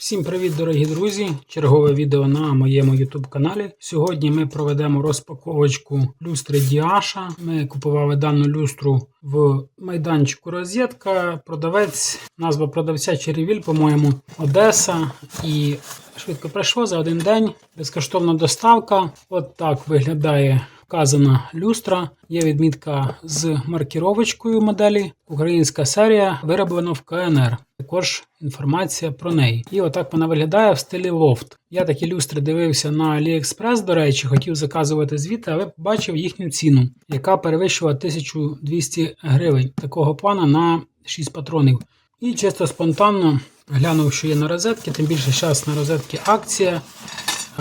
Всім привіт, дорогі друзі! Чергове відео на моєму YouTube каналі. Сьогодні ми проведемо розпаковочку люстри Діаша. Ми купували дану люстру в майданчику Розетка. Продавець, назва продавця Черевіль, по-моєму, Одеса. І швидко прийшло за один день. Безкоштовна доставка. От так виглядає вказана люстра. Є відмітка з маркіровочкою моделі. Українська серія вироблена в КНР. Також інформація про неї. І отак вона виглядає в стилі лофт. Я такі люстри дивився на AliExpress, до речі, хотів заказувати звідти, але побачив їхню ціну, яка перевищувала 1200 гривень такого плана на 6 патронів. І чисто спонтанно глянув, що є на розетки, тим більше зараз на розетки акція.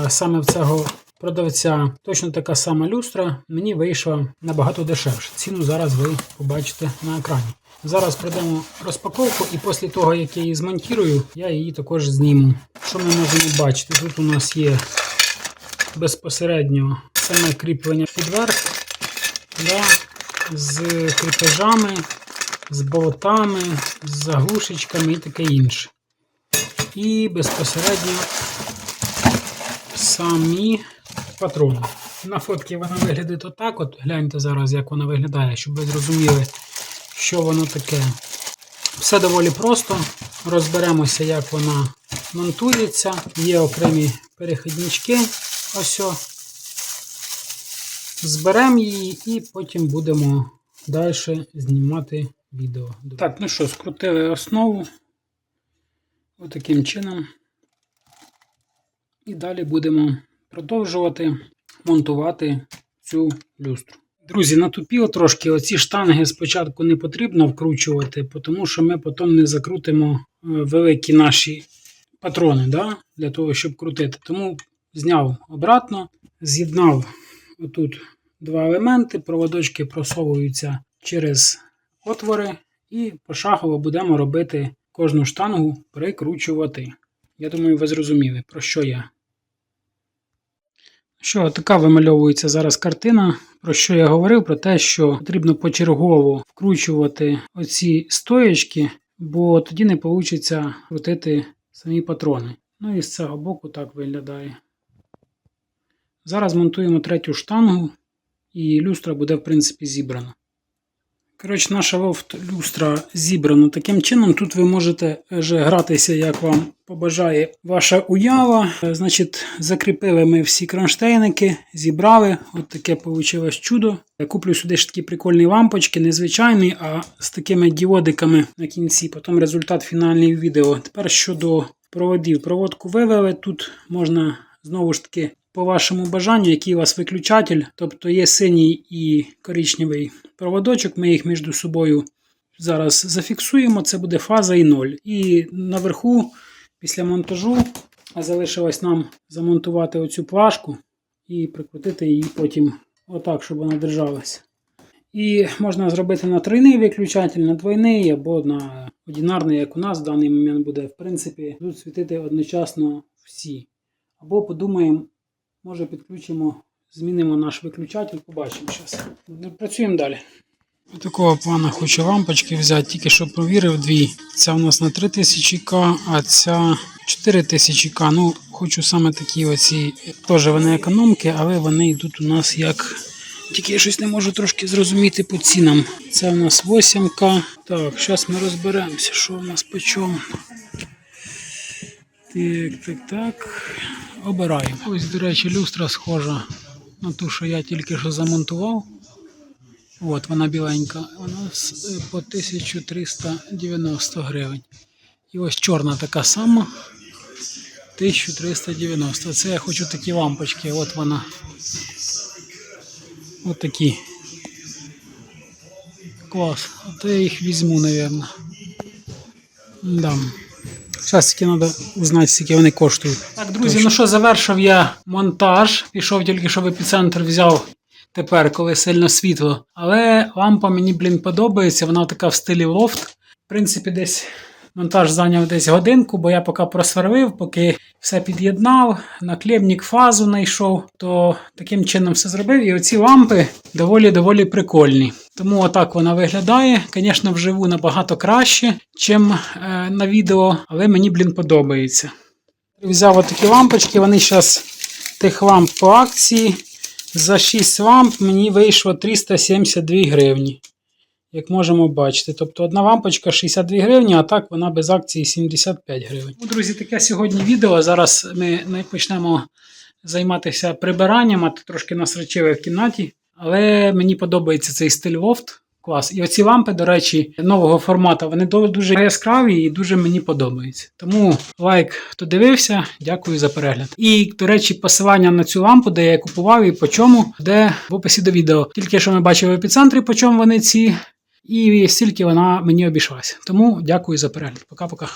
Саме в цього продавця точно така сама люстра мені вийшла набагато дешевше. Ціну зараз ви побачите на екрані. Зараз пройдемо розпаковку, і після того, як я її змонтую, я її також зніму. Що ми можемо бачити? Тут у нас є безпосередньо саме кріплення підверх да, з кріпежами, з болтами, з заглушечками і таке інше. І безпосередньо самі патрони. На фотці вона виглядає отак. От гляньте зараз, як вона виглядає, щоб ви зрозуміли, що воно таке. Все доволі просто. Розберемося, як вона монтується. Є окремі перехіднички. Ось. о. Зберемо її і потім будемо далі знімати відео. Так, ну що, скрутили основу. Отаким чином. І далі будемо продовжувати монтувати цю люстру. Друзі, натупіло трошки. Оці штанги спочатку не потрібно вкручувати, тому що ми потім не закрутимо е, великі наші патрони да, для того, щоб крутити. Тому зняв обратно, з'єднав отут два елементи, проводочки просовуються через отвори, і пошагово будемо робити кожну штангу прикручувати. Я думаю, ви зрозуміли, про що я. Що така вимальовується зараз картина, про що я говорив, про те, що потрібно почергово вкручувати оці стоячки, бо тоді не вийде крутити самі патрони. Ну і з цього боку так виглядає. Зараз монтуємо третю штангу, і люстра буде, в принципі, зібрана. Коротше, наша лофт люстра зібрана таким чином. Тут ви можете вже гратися, як вам побажає ваша уява. Е, Значить, закріпили ми всі кронштейники, зібрали. От таке вийшло чудо. Я куплю сюди ж такі прикольні лампочки, незвичайні, а з такими діодиками на кінці. Потім результат фінальний відео. Тепер щодо проводів. Проводку вивели. Тут можна знову ж таки. По вашому бажанню, який у вас виключатель, тобто є синій і коричневий проводочок, ми їх між собою зараз зафіксуємо, це буде фаза і 0. І наверху, після монтажу, залишилось нам замонтувати оцю плашку і прикрутити її потім отак, щоб вона держалася. І можна зробити на тройний виключатель, на двойний або на одинарний, як у нас в даний момент буде. В принципі, тут світити одночасно всі. Або подумаємо, може підключимо, змінимо наш виключатель, побачимо зараз. Працюємо далі. Такого плана хочу лампочки взяти, тільки що провірив дві. Ця у нас на 3000К, а ця 4000К. Ну, хочу саме такі оці. Теж вони економки, але вони йдуть у нас як. Тільки я щось не можу трошки зрозуміти по цінам. Це у нас 8К. Так, зараз ми розберемося, що у нас по чому. Так, так, так. Обираємо. Ось, до речі, люстра схожа на ту, що я тільки що замонтував. От вона біленька. Вона е, по 1390 гривень. І ось чорна така сама. 1390. Це я хочу такі лампочки. От вона. От такі. Клас. От я їх візьму, напевно. Да. Зараз тільки треба узнати, скільки вони коштують. Так, друзі, ну що, завершив я монтаж. Пішов тільки щоб епіцентр взяв тепер, коли сильно світло. Але лампа мені, блін, подобається. Вона така в стилі лофт. В принципі, десь монтаж зайняв десь годинку, бо я поки просверлив, поки все під'єднав, наклемник фазу знайшов, то таким чином все зробив. І оці лампи доволі-доволі прикольні. Тому отак вона виглядає. Звісно, вживу набагато краще, ніж е, на відео, але мені, блін, подобається. Взяв отакі лампочки, вони зараз тих ламп по акції. За 6 ламп мені вийшло 372 гривні. Як можемо бачити. Тобто одна лампочка 62 гривні, а так вона без акції 75 гривень. Ну, друзі, таке сьогодні відео. Зараз ми ми почнемо займатися прибиранням, а то трошки насречили в кімнаті. Але мені подобається цей стиль лофт. Клас. І оці лампи, до речі, нового формату, вони дуже яскраві і дуже мені подобаються. Тому лайк, хто дивився, дякую за перегляд. І, до речі, посилання на цю лампу, де я купував і по чому, де в описі до відео. Тільки що ми бачили в епіцентрі, по чому вони ці, і стільки вона мені обійшлася. Тому дякую за перегляд. Пока-пока.